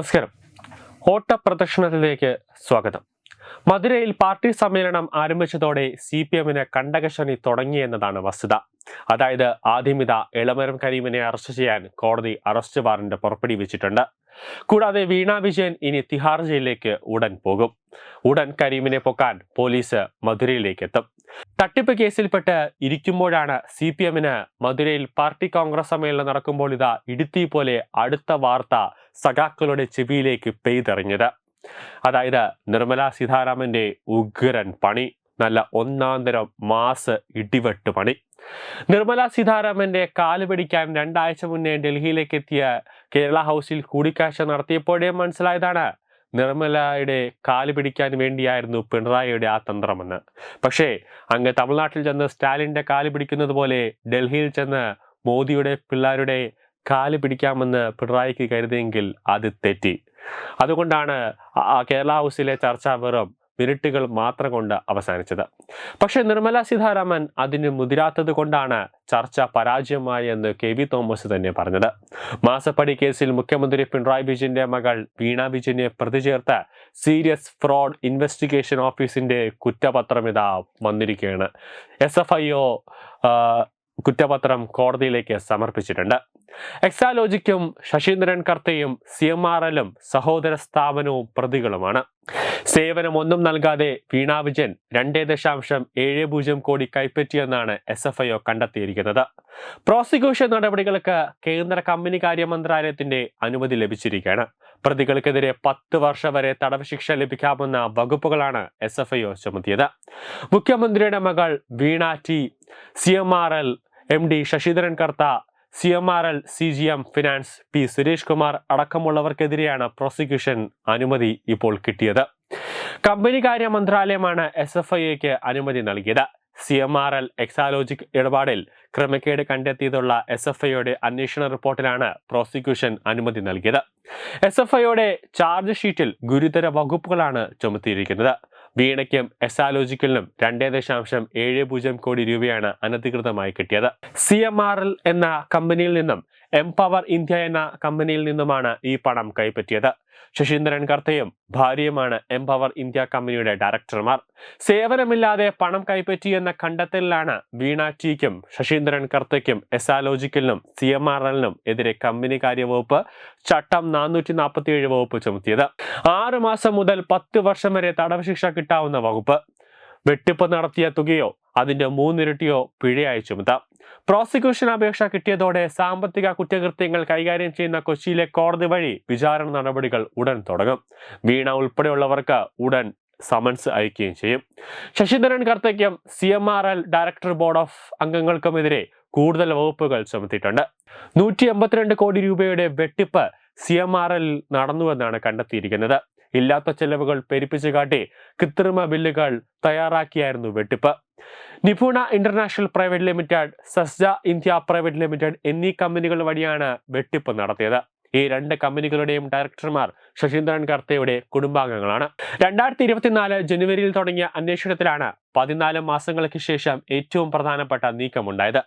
നമസ്കാരം. ഓട്ടപ്രദക്ഷിണത്തിലേക്ക് സ്വാഗതം. മധുരയിൽ പാർട്ടി സമ്മേളനം ആരംഭിച്ചതോടെ സി പി എമ്മിന് കണ്ടകശനി തുടങ്ങിയെന്നതാണ് വസ്തുത. അതായത് ആദ്യമിത എളമരം കരീമിനെ അറസ്റ്റ് ചെയ്യാൻ കോടതി അറസ്റ്റ് വാറന്റ് പുറപ്പെടുവിച്ചിട്ടുണ്ട്. കൂടാതെ വീണ വിജയൻ ഇനി തിഹാർ ജയിലിലേക്ക് ഉടൻ പോകും. ഉടൻ കരീമിനെ പൊക്കാൻ പോലീസ് മധുരയിലേക്ക് എത്തും തട്ടിപ്പ് കേസിൽപ്പെട്ട് ഇരിക്കുമ്പോഴാണ് സി പി എമ്മിന് മധുരയിൽ പാർട്ടി കോൺഗ്രസ് സമ്മേളനം നടക്കുമ്പോൾ ഇതാ ഇടുത്തി പോലെ അടുത്ത വാർത്ത സഖാക്കളുടെ ചെവിയിലേക്ക് പെയ്തെറിഞ്ഞത്. അതായത് നിർമ്മല സീതാരാമന്റെ ഉഗ്രൻ പണി. നല്ല ഒന്നാന്തരം മാസ് ഇടിവെട്ട് പണി. നിർമ്മല സീതാരാമന്റെ കാൽ പിടിക്കാൻ രണ്ടാഴ്ച മുന്നേ ഡൽഹിയിലേക്ക് എത്തിയ കേരള ഹൗസിൽ കൂടിക്കാഴ്ച നടത്തിയപ്പോഴേ മനസ്സിലായതാണ് നിർമ്മലയുടെ കാൽ പിടിക്കാൻ വേണ്ടിയായിരുന്നു പിണറായിയുടെ ആ തന്ത്രമെന്ന്. പക്ഷേ അങ്ങ് തമിഴ്നാട്ടിൽ ചെന്ന് സ്റ്റാലിന്റെ കാൽ പിടിക്കുന്നത് പോലെ ഡൽഹിയിൽ ചെന്ന് മോദിയുടെ പിള്ളേരുടെ കാൽ പിടിക്കാമെന്ന് പിണറായിക്ക് കരുതിയെങ്കിൽ അത് തെറ്റി. അതുകൊണ്ടാണ് കേരള ഹൗസിലെ ചർച്ച വെറും മിനിറ്റുകൾ മാത്രം കൊണ്ട് അവസാനിച്ചത്. പക്ഷേ നിർമ്മല സീതാരാമൻ അതിന് മുതിരാത്തത് കൊണ്ടാണ് ചർച്ച പരാജയമായി എന്ന് കെ വി തോമസ് തന്നെ പറഞ്ഞത്. മാസപ്പടി കേസിൽ മുഖ്യമന്ത്രി പിണറായി വിജയന്റെ മകൾ വീണ വിജയനെ പ്രതി ചേർത്ത് സീരിയസ് ഫ്രോഡ് ഇൻവെസ്റ്റിഗേഷൻ ഓഫീസിന്റെ കുറ്റപത്രം ഇതാ വന്നിരിക്കുകയാണ്. എസ് എഫ് ഐ ഒ കുറ്റപത്രം കോടതിയിലേക്ക് സമർപ്പിച്ചിട്ടുണ്ട്. എക്സാലോജിക്കും ശശീന്ദ്രൻ കർത്തയും സി എം ആർ എല്ലും സഹോദര സ്ഥാപനവും പ്രതികളുമാണ്. സേവനം ഒന്നും നൽകാതെ വീണാ വിജയൻ രണ്ടേ ദശാംശം ഏഴ് പൂജ്യം കോടി കൈപ്പറ്റിയെന്നാണ് എസ് എഫ് ഐ ഒ കണ്ടെത്തിയിരിക്കുന്നത്. പ്രോസിക്യൂഷൻ നടപടികൾക്ക് കേന്ദ്ര കമ്പനി കാര്യ മന്ത്രാലയത്തിന്റെ അനുമതി ലഭിച്ചിരിക്കുകയാണ്. പ്രതികൾക്കെതിരെ പത്ത് വർഷം വരെ തടവ് ശിക്ഷ ലഭിക്കാമെന്ന വകുപ്പുകളാണ് എസ് എഫ് ഐ ഒ ചുമത്തിയത്. മുഖ്യമന്ത്രിയുടെ മകൾ Veena T C M R L M D Sasidharan Kartha C M R L C G M finance P Suresh Kumar അടക്കമുള്ളവർക്കെതിരെയാണ് prosecution അനുമതി ഇപ്പോൾ കിട്ടിയത്. കമ്പനി കാര്യ മന്ത്രാലയമാണ് എസ് എഫ് ഐക്ക് അനുമതി നൽകിയത്. C M R L Exalogic ഇടപാടിൽ ക്രമക്കേട് കണ്ടെത്തിയതുള്ള എസ് എഫ് ഐയുടെ അന്വേഷണ റിപ്പോർട്ടിലാണ് പ്രോസിക്യൂഷൻ അനുമതി നൽകിയത്. എസ് എഫ് ഐയുടെ ചാർജ് ഷീറ്റിൽ ഗുരുതര വകുപ്പുകളാണ് ചുമത്തിയിരിക്കുന്നത്. വീണയ്ക്കും എസാലോജിക്കലിനും രണ്ടേ ദശാംശം ഏഴ് പൂജ്യം കോടി രൂപയാണ് അനധികൃതമായി കിട്ടിയത്. സി എം ആർ എൽ എന്ന കമ്പനിയിൽ നിന്നും എംപവർ ഇന്ത്യ എന്ന കമ്പനിയിൽ നിന്നുമാണ് ഈ പണം കൈപ്പറ്റിയത്. ശശീന്ദ്രൻ കർത്തയും ഭാര്യയുമാണ് എംപവർ ഇന്ത്യ കമ്പനിയുടെ ഡയറക്ടർമാർ സേവനമില്ലാതെ പണം കൈപ്പറ്റി എന്ന കണ്ടെത്തലിലാണ് വീണ ടിക്കും ശശീന്ദ്രൻ കർത്തയ്ക്കും എസാലോജിക്കലിനും സി എം ആർ എല്ലിനും എതിരെ കമ്പനി കാര്യവകുപ്പ് ചട്ടം നാനൂറ്റി നാൽപ്പത്തി ഏഴ് വകുപ്പ് ചുമത്തിയത്. ആറു മാസം മുതൽ പത്ത് വർഷം വരെ തടവ് ശിക്ഷ കിട്ടാവുന്ന വകുപ്പ്. വെട്ടിപ്പ് നടത്തിയ തുകയോ അതിന്റെ മൂന്നിരട്ടിയോ പിഴയായി ചുമത്താം. പ്രോസിക്യൂഷൻ അപേക്ഷ കിട്ടിയതോടെ സാമ്പത്തിക കുറ്റകൃത്യങ്ങൾ കൈകാര്യം ചെയ്യുന്ന കൊച്ചിയിലെ കോടതി വഴി വിചാരണ നടപടികൾ ഉടൻ തുടങ്ങും. വീണ ഉൾപ്പെടെയുള്ളവർക്ക് ഉടൻ സമൻസ് അയക്കുകയും ചെയ്യും. Sasidharan കർത്തയ്ക്കും C M R L director board of അംഗങ്ങൾക്കുമെതിരെ കൂടുതൽ വകുപ്പുകൾ ചുമത്തിയിട്ടുണ്ട്. നൂറ്റി എൺപത്തിരണ്ട് കോടി രൂപയുടെ വെട്ടിപ്പ് സി എം ആർ എൽ നടന്നുവെന്നാണ് കണ്ടെത്തിയിരിക്കുന്നത്. ഇല്ലാത്ത ചെലവുകൾ പെരുപ്പിച്ചു കാട്ടി കൃത്രിമ ബില്ലുകൾ തയ്യാറാക്കിയായിരുന്നു വെട്ടിപ്പ്. നിപുണ ഇന്റർനാഷണൽ പ്രൈവറ്റ് ലിമിറ്റഡ് സസ്ജ ഇന്ത്യ പ്രൈവറ്റ് ലിമിറ്റഡ് എന്നീ കമ്പനികൾ വഴിയാണ് വെട്ടിപ്പ് നടത്തിയത്. ഈ രണ്ട് കമ്പനികളുടെയും ഡയറക്ടർമാർ ശശീന്ദ്രൻ കർത്തയുടെ കുടുംബാംഗങ്ങളാണ്. രണ്ടായിരത്തി ഇരുപത്തിനാല് ജനുവരിയിൽ തുടങ്ങിയ അന്വേഷണത്തിലാണ് പതിനാല് മാസങ്ങൾക്ക് ശേഷം ഏറ്റവും പ്രധാനപ്പെട്ട നീക്കമുണ്ടായത്.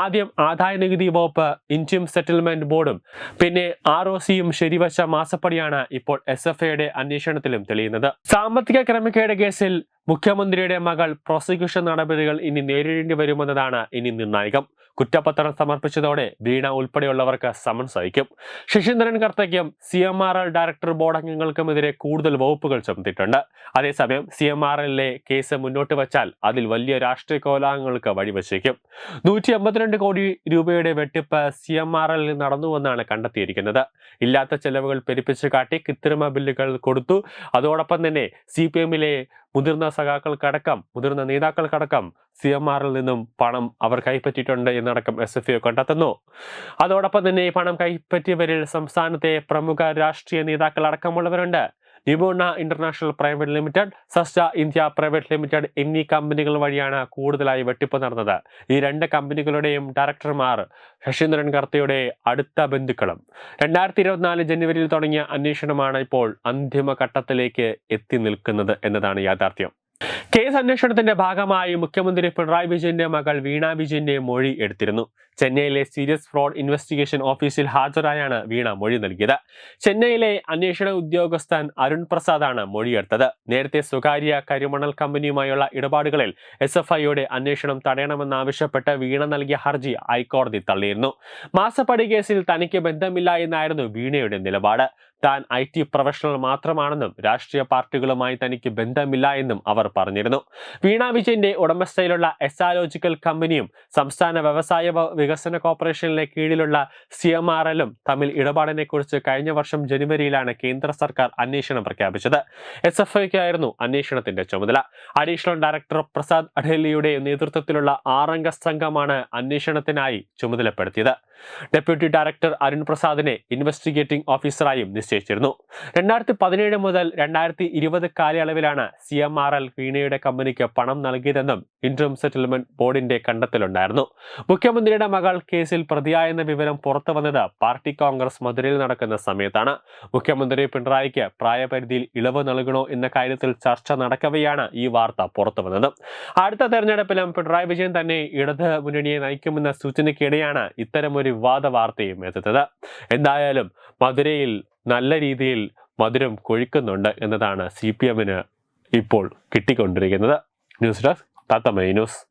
ആദ്യം ആദായ നികുതി വകുപ്പ് ഇൻകം സെറ്റിൽമെന്റ് ബോർഡും പിന്നെ ആർ ഒ സിയും ശരിവച്ച മാസപ്പടിയാണ് ഇപ്പോൾ എസ് എഫ് ഐയുടെ അന്വേഷണത്തിലും തെളിയുന്നത്. സാമ്പത്തിക ക്രമക്കേട് കേസിൽ മുഖ്യമന്ത്രിയുടെ മകൾ പ്രോസിക്യൂഷൻ നടപടികൾ ഇനി നേരിടേണ്ടി വരുമെന്നതാണ് ഇനി നിർണായകം. കുറ്റപത്രം സമർപ്പിച്ചതോടെ വീണ ഉൾപ്പെടെയുള്ളവർക്ക് സമൻസ് അയക്കും. Sasheendran കർത്തയ്ക്കും C M R L director board അംഗങ്ങൾക്കുമെതിരെ കൂടുതൽ വകുപ്പുകൾ ചുമത്തിയിട്ടുണ്ട്. അതേസമയം സി എം ആർ എല്ലിലെ കേസ് മുന്നോട്ട് വച്ചാൽ അതിൽ വലിയ രാഷ്ട്രീയ കോലാഹങ്ങൾക്ക് വഴിവെച്ചേക്കും. നൂറ്റി എൺപത്തിരണ്ട് കോടി രൂപയുടെ വെട്ടിപ്പ് സി എം ആർ എല്ലിൽ നടന്നുവെന്നാണ് കണ്ടെത്തിയിരിക്കുന്നത്. ഇല്ലാത്ത ചെലവുകൾ പെരുപ്പിച്ച് കാട്ടി കൃത്രിമ ബില്ലുകൾ കൊടുത്തു. അതോടൊപ്പം തന്നെ സി പി എമ്മിലെ മുതിർന്ന സഖാക്കൾക്കടക്കം മുതിർന്ന നേതാക്കൾക്കടക്കം സി എം ആറിൽ നിന്നും പണം അവർ കൈപ്പറ്റിയിട്ടുണ്ട് എന്നടക്കം എസ് എഫ് ഐ കണ്ടെത്തുന്നു. അതോടൊപ്പം തന്നെ പണം കൈപ്പറ്റിയവരിൽ സംസ്ഥാനത്തെ പ്രമുഖ രാഷ്ട്രീയ നേതാക്കൾ അടക്കമുള്ളവരുണ്ട് നിബോണ ഇന്റർനാഷണൽ പ്രൈവറ്റ് ലിമിറ്റഡ് സസ്റ്റ ഇന്ത്യ പ്രൈവറ്റ് ലിമിറ്റഡ് എന്നീ കമ്പനികൾ വഴിയാണ് കൂടുതലായി വെട്ടിപ്പ് നടന്നത്. ഈ രണ്ട് കമ്പനികളുടെയും ഡയറക്ടർമാർ ശശീന്ദ്രൻ കർത്തയുടെ അടുത്ത ബന്ധുക്കളും. രണ്ടായിരത്തി ഇരുപത്തിനാല് ജനുവരിയിൽ തുടങ്ങിയ അന്വേഷണമാണ് ഇപ്പോൾ അന്തിമഘട്ടത്തിലേക്ക് എത്തി നിൽക്കുന്നത് എന്നതാണ് യാഥാർത്ഥ്യം. കേസ് അന്വേഷണത്തിന്റെ ഭാഗമായി മുഖ്യമന്ത്രി പിണറായി വിജയന്റെ മകൾ വീണ വിജയന്റെ മൊഴി എടുത്തിരുന്നു. ചെന്നൈയിലെ സീരിയസ് ഫ്രോഡ് ഇൻവെസ്റ്റിഗേഷൻ ഓഫീസിൽ ഹാജരായാണ് വീണ മൊഴി നൽകിയത്. ചെന്നൈയിലെ അന്വേഷണ ഉദ്യോഗസ്ഥൻ അരുൺ പ്രസാദാണ് മൊഴിയെടുത്തത് നേരത്തെ സ്വകാര്യ കരിമണൽ കമ്പനിയുമായുള്ള ഇടപാടുകളിൽ എസ് എഫ് ഐയുടെ അന്വേഷണം തടയണമെന്നാവശ്യപ്പെട്ട് വീണ നൽകിയ ഹർജി ഹൈക്കോടതി തള്ളിയിരുന്നു. മാസപ്പടി കേസിൽ തനിക്ക് ബന്ധമില്ല എന്നായിരുന്നു വീണയുടെ നിലപാട്. താൻ ഐ ടി പ്രൊഫഷണൽ മാത്രമാണെന്നും രാഷ്ട്രീയ പാർട്ടികളുമായി തനിക്ക് ബന്ധമില്ല എന്നും അവർ പറഞ്ഞിരുന്നു. വീണ വിജയന്റെ ഉടമസ്ഥയിലുള്ള എസാലോജിക്കൽ കമ്പനിയും സംസ്ഥാന വ്യവസായ വികസന കോർപ്പറേഷനിലെ കീഴിലുള്ള സി എം ആർ എല്ലും തമ്മിൽ ഇടപാടിനെ കുറിച്ച് കഴിഞ്ഞ വർഷം ജനുവരിയിലാണ് കേന്ദ്ര സർക്കാർ അന്വേഷണം പ്രഖ്യാപിച്ചത്. എസ് എഫ് ഐക്കായിരുന്നു അന്വേഷണത്തിന്റെ ചുമതല. അഡീഷണൽ ഡയറക്ടർ പ്രസാദ് അഡേലിയുടെ നേതൃത്വത്തിലുള്ള ആറംഗ സംഘമാണ് അന്വേഷണത്തിനായി ചുമതലപ്പെടുത്തിയത്. ഡെപ്യൂട്ടി ഡയറക്ടർ അരുൺ പ്രസാദിനെ ഇൻവെസ്റ്റിഗേറ്റിംഗ് ഓഫീസറായും നിശ്ചയിച്ചിരുന്നു. രണ്ടായിരത്തി പതിനേഴ് മുതൽ രണ്ടായിരത്തി ഇരുപത് കാലയളവിലാണ് സി എം ആർ എൽ വീണയുടെ കമ്പനിക്ക് പണം നൽകിയതെന്നും ഇൻട്രം സെറ്റിൽമെന്റ് ബോർഡിന്റെ കണ്ടെത്തലുണ്ടായിരുന്നു. മുഖ്യമന്ത്രിയുടെ മകൾ കേസിൽ പ്രതിയായെന്ന വിവരം പുറത്തു വന്നത് പാർട്ടി കോൺഗ്രസ് മധുരയിൽ നടക്കുന്ന സമയത്താണ്. മുഖ്യമന്ത്രി പിണറായിക്ക് പ്രായപരിധിയിൽ ഇളവ് നൽകണോ എന്ന കാര്യത്തിൽ ചർച്ച നടക്കവെയാണ് ഈ വാർത്ത പുറത്തു വന്നത്. അടുത്ത തെരഞ്ഞെടുപ്പിലും പിണറായി വിജയൻ തന്നെ ഇടത് മുന്നണിയെ നയിക്കുമെന്ന സൂചനയ്ക്കിടെയാണ് ഇത്തരമൊരു വിവാദ വാർത്തയും എത്തുന്നത്. എന്തായാലും മധുരയിൽ നല്ല രീതിയിൽ മധുരം കൊഴിക്കുന്നുണ്ട് എന്നതാണ് സി പി എമ്മിന് ഇപ്പോൾ കിട്ടിക്കൊണ്ടിരിക്കുന്നത്. News desk തത്തമൈ news.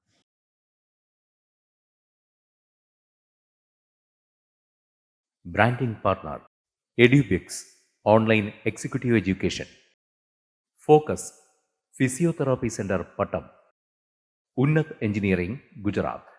Branding partner Edubix online executive education. Focus physiotherapy centre Pattom. Unnath engineering Gujarat.